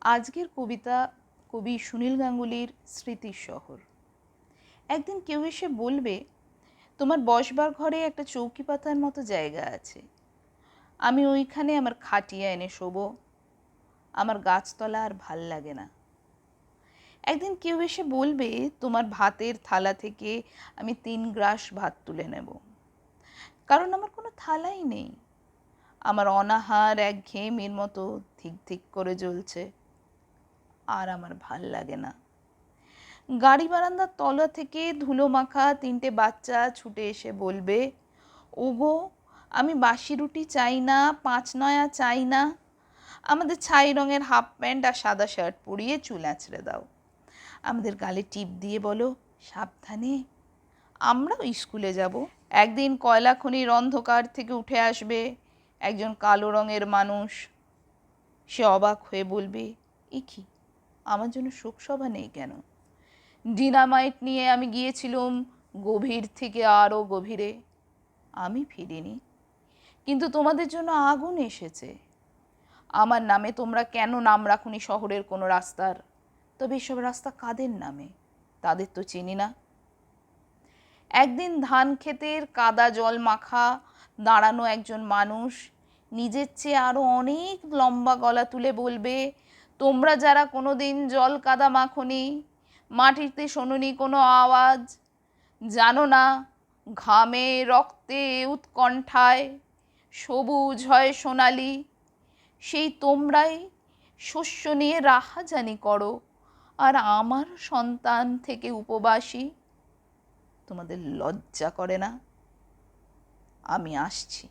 আজকের কবিতা কবি সুনীল গাঙ্গুলির স্মৃতির শহর। একদিন কেউ এসে বলবে, তোমার বসবার ঘরে একটা চৌকি পাতার মতো জায়গা আছে। আমি ওইখানে আমার খাটিয়া এনে শোবো। আমার গাছতলা আর ভালো লাগে না। একদিন কেউ এসে বলবে, তোমার ভাতের থালা থেকে আমি তিন গ্রাস ভাত তুলে নেব। কারণ আমার কোনো থালাই নেই। আমার অনাহার এক ঘেমের মতো ধিক ধিক করে জ্বলছে। আর আমার ভালো লাগে না। গাড়ি বারান্দার তলা থেকে ধুলো মাখা তিনটে বাচ্চা ছুটে এসে বলবে, ওগো, আমি বাসি রুটি চাই না, পাঁচ নয়া চাই না। আমাদের ছাই রঙের হাফ প্যান্ট আর সাদা শার্ট পরিয়ে চুল আঁচড়ে দাও। আমাদের গালে টিপ দিয়ে বলো, সাবধানে, আমরাও স্কুলে যাব। একদিন কয়লা খনির অন্ধকার থেকে উঠে আসবে একজন কালো রঙের মানুষ। সে অবাক হয়ে বলবে, এ কি? আমার জন্য শোকসভা নেই কেন? ডিনামাইট নিয়ে আমি গিয়েছিলাম গভীর থেকে আরও গভীরে। আমি ফিরিনি। কিন্তু তোমাদের জন্য আগুন এসেছে। আমার নামে তোমরা কেন নাম রাখুনি শহরের কোনো রাস্তার? তবে এসব রাস্তা কাদের নামে? তাদের তো চিনি না। একদিন ধান ক্ষেতের কাদা জল মাখা দাঁড়ানো একজন মানুষ নিজের চেয়ে আরও অনেক লম্বা গলা তুলে বলবে তোমরা যারা কোনো দিন জল কাদা মাখনি, মাটিতে শোনোনি কোনো আওয়াজ, জানো না, ঘামে রক্তে উৎকণ্ঠায় সবুজ হয় সোনালি, সেই তোমরাই শস্য নিয়ে রাহাজানি করো, আর আমার সন্তান থেকে উপবাসী তোমাদের লজ্জা করে না? আমি আসছি।